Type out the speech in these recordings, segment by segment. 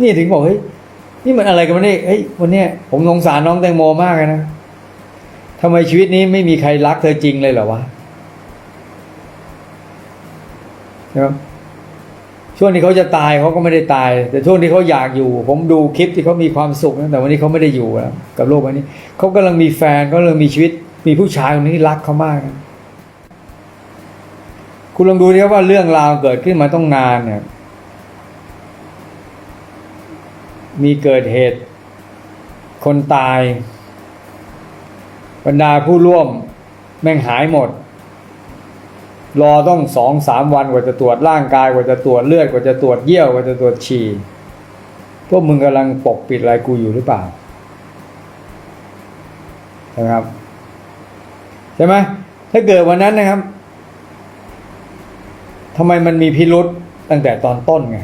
นี่ถึงบอกเฮ้ยนี่มันอะไรกันวะเนี่เฮ้ยวันนี้ผมสงสารน้องแตงโมมากเลยนะทำไมชีวิตนี้ไม่มีใครรักเธอจริงเลยเหรอวะใช่ไหมช่วงที่เขาจะตายเขาก็ไม่ได้ตาย แต่ช่วงที่เขาอยากอยู่ ผมดูคลิปที่เขามีความสุขนะแต่วันนี้เขาไม่ได้อยู่แล้วกับโลกใบนี้เขากำลังมีแฟนเขากำลังมีชีวิต มีผู้ชายคนนี้รักเขามากนะคุณลองดูดิว่าเรื่องราวเกิดขึ้นมาต้องนานเนี่ย มีเกิดเหตุ คนตาย บรรดาผู้ร่วมแม่งหายหมด รอต้องสองสามวันกว่าจะตรวจร่างกายกว่าจะตรวจเลือดกว่าจะตรวจเยี่ยวกว่าจะตรวจฉี่พวกมึงกำลังปกปิดอะไรกูอยู่หรือเปล่าใช่ไหมครับใช่ไหมถ้าเกิดวันนั้นนะครับทำไมมันมีพิรุษตั้งแต่ตอนต้นไง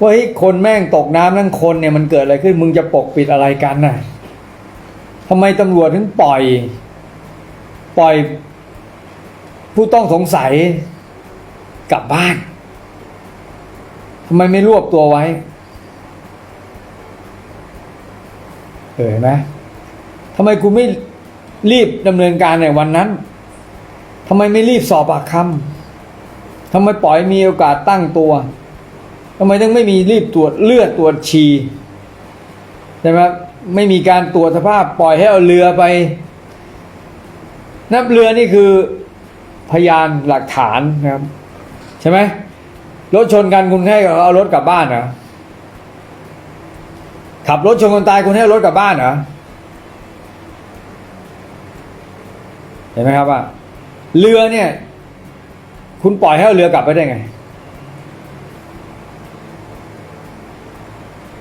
ว่าเฮ้ยคนแม่งตกน้ำทั้งคนเนี่ยมันเกิดอะไรขึ้นมึงจะปกปิดอะไรกันน่ะทำไมตำรวจถึงปล่อย ปล่อย ผู้ต้องสงสัยกลับบ้านทำไมไม่รวบตัวไว้เออเห็นไหมทำไมคุณไม่รีบดำเนินการในวันนั้นทำไมไม่รีบสอบปากคำทำไมปล่อยมีโอกาสตั้งตัว ทำไมต้องไม่มีรีบตรวจเลือดตรวจฉี่ใช่ไหมครับไม่มีการตรวจสภาพปล่อยให้เอาเรือไป นับเรือนี่คือพยานหลักฐานนะครับ ใช่ไหมรถชนกันคุณให้เอารถกลับบ้านเหรอขับรถชนคนตายคุณให้เอารถกลับบ้านเหรอเห็นไหมครับว่า เรือเนี่ย คุณปล่อยให้เอาเรือกลับไปได้ไง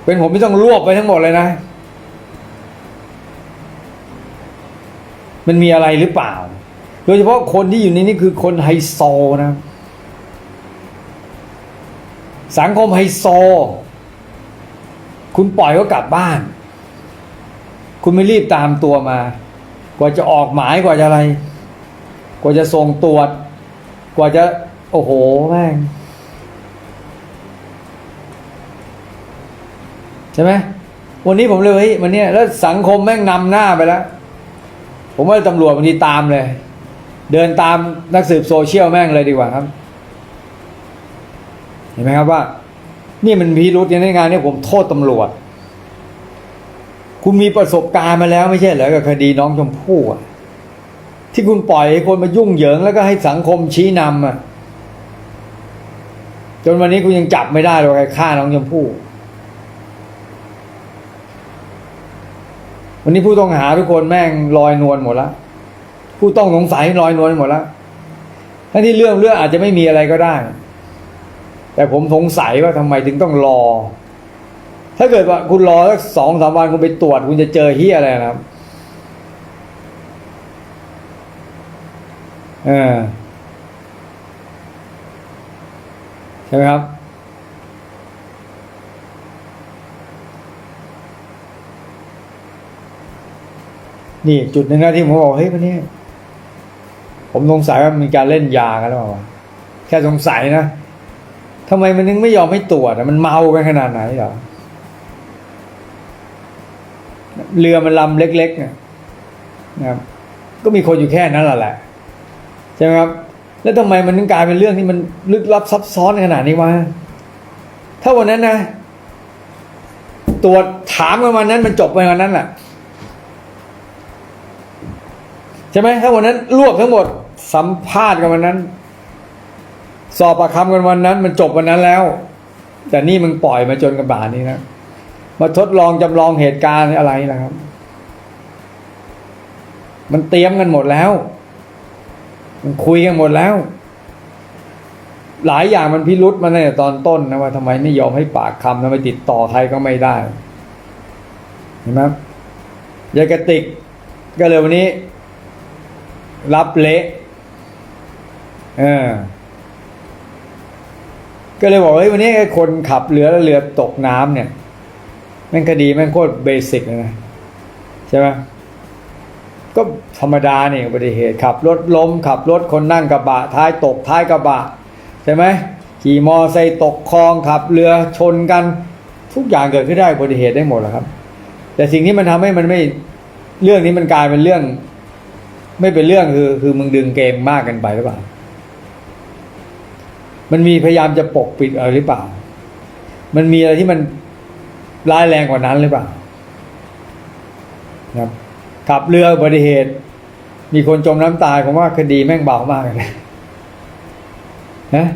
เป็นผมไม่ต้องรวบไปทั้งหมดเลยนะ มันมีอะไรหรือเปล่า โดยเฉพาะคนที่อยู่ในนี้คือคนไฮโซนะ สังคมไฮโซ คุณปล่อยเขากลับบ้าน คุณไม่รีบตามตัวมา กว่าจะออกหมายกว่าจะอะไร กว่าจะส่งตรวจ กว่าจะ โอ้โห แม่ง ใช่ไหมวันนี้ผมเลยเฮ้ยวันเนี้ยแล้วสังคมแม่งนำหน้าไปแล้ว ผมว่าตำรวจบางทีตามเลย เดินตามนักสืบโซเชียลแม่งเลยดีกว่าครับ เห็นไหมครับว่า นี่มันพิรุษในงานนี้ผมโทษตำรวจ คุณมีประสบการณ์มาแล้วไม่ใช่เหรอกับคดีน้องชมพู่อะที่คุณปล่อยให้คนมายุ่งเหยิงแล้วก็ให้สังคมชี้นำอะจนวันนี้คุณยังจับไม่ได้เลยใครฆ่าน้องชมพู่ วันนี้ผู้ต้องหาทุกคนแม่งลอยนวลหมดล้วผู้ต้องสงสัยลอยนวลหมดล้วทั้งที่เรื่องเรื่องอาจจะไม่มีอะไรก็ได้ แต่ผมสงสัยว่าทำไมถึงต้องรอ ถ้าเกิดว่าคุณรอสักสองสามวันคุณไปตรวจ คุณจะเจอเฮียอะไรนะครับเออใช่ไหมครับ นี่จุดหนึ่งนะที่ผมบอกเฮ้ยวันนี้ ผมสงสัยว่ามีการเล่นยากันหรือเปล่าแค่สงสัยนะทำไมมันนึงไม่ยอมให้ตรวจมันเมากันขนาดไหนเหรอเรือมันลำเล็กๆเนี่ยนะครับก็มีคนอยู่แค่นั้นแหละแหละใช่ไหมครับ แล้วทำไมมันถึงกลายเป็นเรื่องที่มันลึกลับซับซ้อนขนาดนี้วะถ้าวันนั้นนะ ตรวจถามกันวันนั้นมันจบไปวันนั้นแหละ ใช่ไหมถ้าวันนั้นรวบทั้งหมดสัมภาษณ์กันวันนั้น สอบปากคำกันวันนั้น มันจบวันนั้นแล้ว แต่นี่มึงปล่อยมาจนกระบาดนี้นะมาทดลองจำลองเหตุการณ์อะไรนะครับ มันเตรียมกันหมดแล้ว มันคุยกันหมดแล้ว หลายอย่างมันพิรุษมาในตอนต้นนะว่าทำไมไม่ยอมให้ปากคำทำไมติดต่อใครก็ไม่ได้ เห็นไหมยายกระติกก็เลยวันนี้ รับเละเออก็เลยบอกเฮ้ยวันนี้ไอ้คนขับเรือแล้วเรือตกน้ำเนี่ยแม่งคดีแม่งโคตรเบสิกเลยนะใช่ไหมก็ธรรมดาเนี่ยอุบัติเหตุขับรถล้มขับรถคนนั่งกระบะ ท้ายตกท้ายกระบะ ใช่ไหมขี่มอไซค์ตกคลองขับเรือชนกัน ทุกอย่างเกิดขึ้นได้อุบัติเหตุได้หมดแหละครับ แต่สิ่งที่มันทำให้มันไม่เรื่องนี้มันกลายเป็นเรื่อง ไม่เป็นเรื่องคือคือมึงดึงเกมมากเกันไปหรือเปล่า มันมีพยายามจะปกปิดอะไรหรือเปล่า มันมีอะไรที่มันร้ายแรงกว่านั้นหรือเปล่าครับขับเรืออุบัติเหตุ มีคนจมน้ำตายผมว่าคดีแม่งเบามากเลยนะ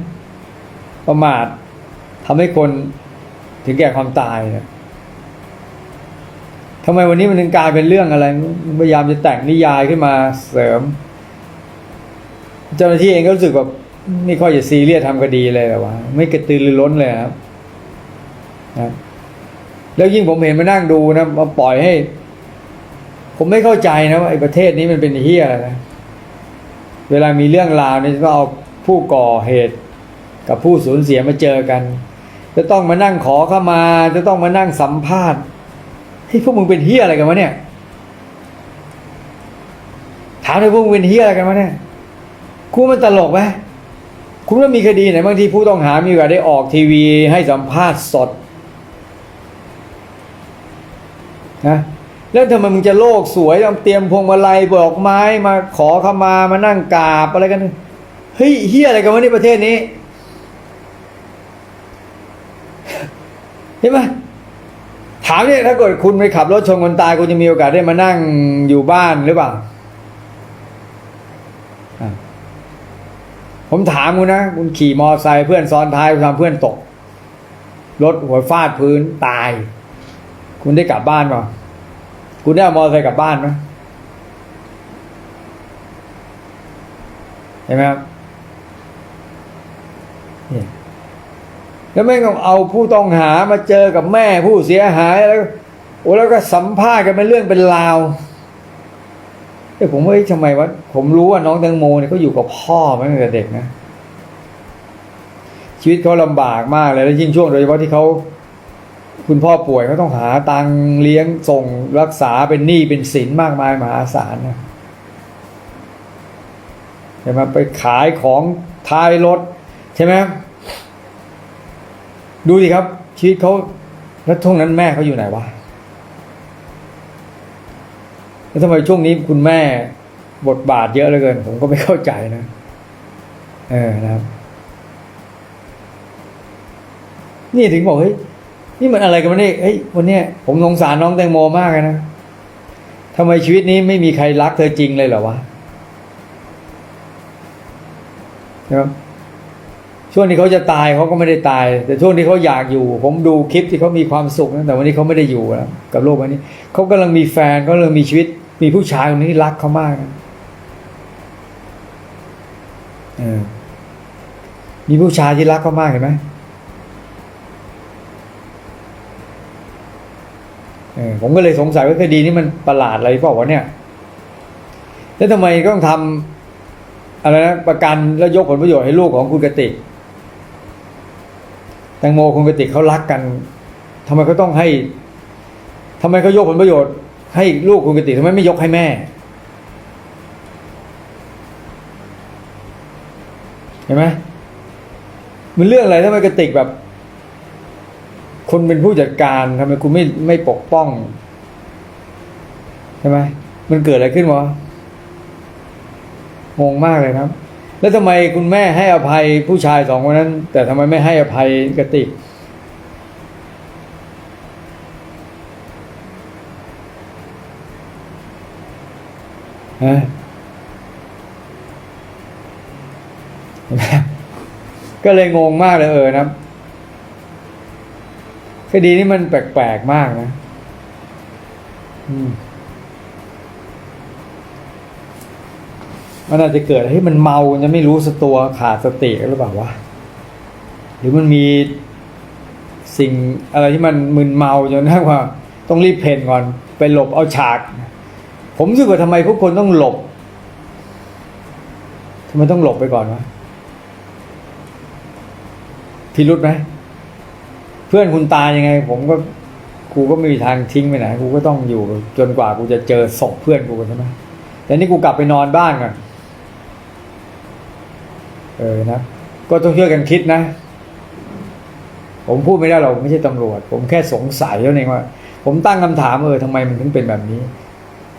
ประมาททำให้คนถึงแก่ความตายนะ ทำไมวันนี้มันถึงกลายเป็นเรื่องอะไร พยายามจะแต่งนิยายขึ้นมาเสริม เจ้าหน้าที่เองก็รู้สึกแบบไม่ค่อยจะซีเรียสทำคดีเลยหรอวะไม่กระตือรือร้นเลยครับนะแล้วยิ่งผมเห็นมานั่งดูนะมาปล่อยให้ ผมไม่เข้าใจนะว่าไอ้ประเทศนี้มันเป็นเฮียอะไรนะเวลามีเรื่องราวเนี่ยก็เอาผู้ก่อเหตุ กับผู้สูญเสียมาเจอกัน จะต้องมานั่งขอเข้ามา จะต้องมานั่งสัมภาษณ์ ที่พวกมึงเป็นเฮียอะไรกันวะเนี่ย ถามเลยพวกมึงเป็นเฮียอะไรกันวะเนี่ยคุณมันตลกไหมคุณว่ามีคดีไหนบางทีผู้ต้องหามีโอกาสได้ออกทีวีให้สัมภาษณ์สดนะแล้วทำไมมึงจะโลกสวยต้องเตรียมพวงมาลัยบิกไม้มาขอขมามานั่งกราบอะไรกันเฮ้ยเฮียอะไรกันวะในประเทศนี้ เห็นไหม ถามเนี่ยถ้าเกิดคุณไปขับรถชนคนตายคุณจะมีโอกาสได้มานั่งอยู่บ้านหรือเปล่าผมถามคุณนะคุณขี่มอไซค์เพื่อนซ้อนท้ายคุณทำเพื่อนตก รถหัวฟาดพื้นตาย คุณได้กลับบ้านเปล่าคุณได้เอามอไซค์กลับบ้านไหมเห็นไหมครับเนี่ย แล้วไม่ต้องเอาผู้ต้องหามาเจอกับแม่ผู้เสียหายแล้วโอ้แล้วก็สัมภาษณ์กันเป็นเรื่องเป็นราวเอ้ยผมว่าเอ้ยทำไมวะผมรู้ว่าน้องแตงโมเนี่ยเขาอยู่กับพ่อมาตั้งแต่เด็กนะ ชีวิตเขาลำบากมากเลยแล้วยิ่งช่วงโดยเฉพาะที่เขาคุณพ่อป่วยเขาต้องหาตังเลี้ยงส่งรักษาเป็นหนี้เป็นสินมากมายมหาศาลนะใช่ไหมไปขายของท้ายรถใช่ไหม ดูดิครับ ชีวิตเขาแล้วช่วงนั้นแม่เขาอยู่ไหนวะแล้วทำไมช่วงนี้คุณแม่บทบาทเยอะเหลือเกิน ผมก็ไม่เข้าใจนะ เออนะครับ นี่ถึงบอกเฮ้ยนี่มันอะไรกันวะเนี่ยเฮ้ยวันเนี้ยผมสงสารน้องแตงโมมากเลยนะทำไมชีวิตนี้ไม่มีใครรักเธอจริงเลยเหรอวะนะครับ ช่วงที่เขาจะตายเขาก็ไม่ได้ตาย แต่ช่วงที่เขาอยากอยู่ ผมดูคลิปที่เขามีความสุขนะแต่วันนี้เขาไม่ได้อยู่แล้วกับโลกวันนี้เขากำลังมีแฟนเขากำลังมีชีวิต มีผู้ชายคนนี้ที่รักเขามากนะมีผู้ชายที่รักเขามากเห็นไหมผมก็เลยสงสัยว่าคดีนี้มันประหลาดอะไรเปล่าวะเนี่ย แล้วทำไมต้องทำอะไรนะประกันแล้วยกผลประโยชน์ให้ลูกของคุณกติก แตงโมคุณกติกเขารักกันทำไมเขาต้องให้ทำไมเขายกผลประโยชน์ ให้ลูกคุณกติกทำไมไม่ยกให้แม่ เห็นไหมมันเรื่องอะไรทำไมกติกแบบคุณเป็นผู้จัดการทำไมคุณไม่ไม่ปกป้องใช่ไหมมันเกิดอะไรขึ้นวะงงมากเลยครับ แล้วทำไมคุณแม่ให้อภัยผู้ชายสองคนนั้น แต่ทำไมไม่ให้อภัยกติกฮะเห็นไหมก็เลยงงมากเลยเออนะคดีนี้มันแปลกๆมากนะ อืม มันอาจจะเกิดให้มันเมาจะไม่รู้สตัวขาดสติหรือเปล่าวะหรือมันมีสิ่งอะไรที่มันมึนเมาจนทั้งว่า ต้องรีบเพนก่อนไปหลบเอาฉาก ผมรู้สึกว่าทำไมพวกคนต้องหลบทำไมต้องหลบไปก่อนวะพิรุษไหมเพื่อนคุณตายยังไง ผมก็กูก็ไม่มีทางทิ้งไปไหนกูก็ต้องอยู่จนกว่ากูจะเจอศพเพื่อนกูใช่ไหมแต่นี่กูกลับไปนอนบ้านก่อน เออนะ ก็ต้องช่วยกันคิดนะ ผมพูดไม่ได้หรอกไม่ใช่ตำรวจ ผมแค่สงสัยแล้วเองว่า ผมตั้งคำถามเออทำไมมันถึงเป็นแบบนี้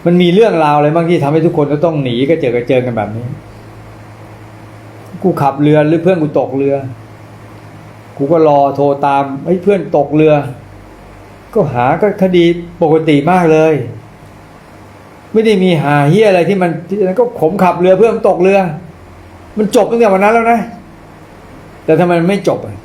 มันมีเรื่องราวอะไรบ้างที่ทำให้ทุกคนก็ต้องหนีก็เจอกันเจอกันแบบนี้ กูขับเรือหรือเพื่อนกูตกเรือ กูก็รอโทรตามไอ้ยเพื่อนตกเรือ ก็หาก็คดีปกติมากเลยไม่ได้มีหาเฮียอะไรที่มันที่นั้นก็ผมขับเรือเพื่อนตกเรือ มันจบตั้งแต่วันนั้นแล้วนะ แต่ทำไมมันไม่จบอะ